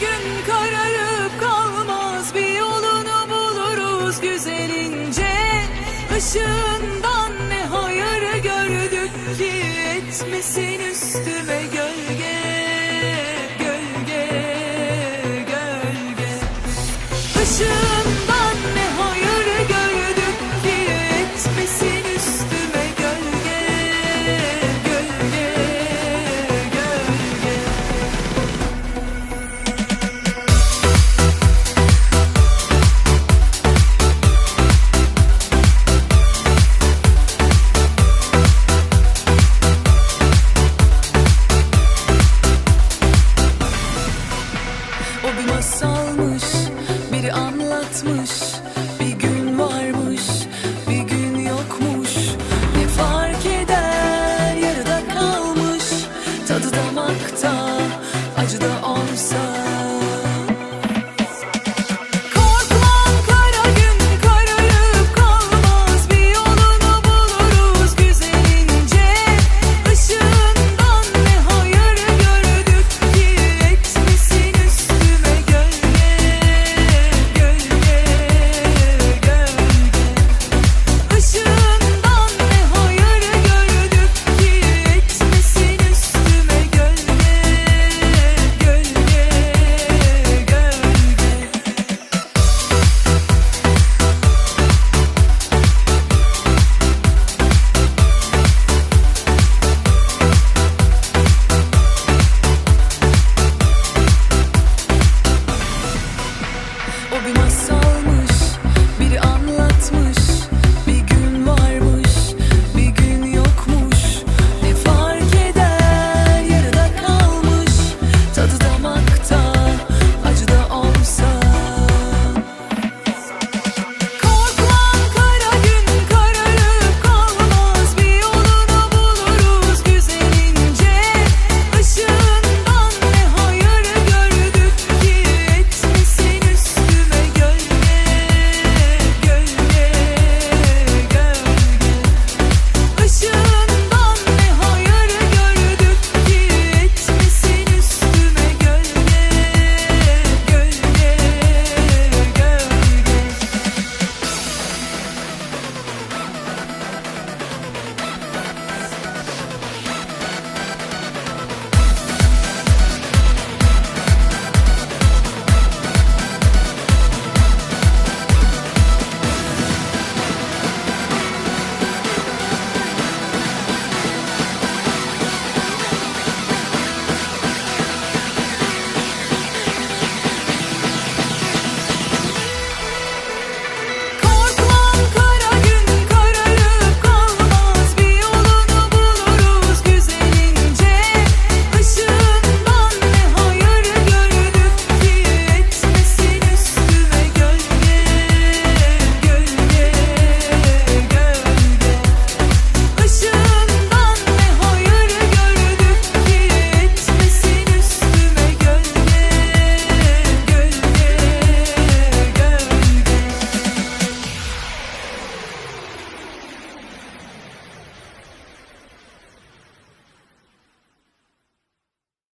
gün kararıp kalmaz bir yolunu buluruz güzelince. Işığın masalmış Biri anlatmış Bir gün varmış Bir gün yokmuş. Ne fark eder yarıda kalmış Tadı damakta Acı da olsa.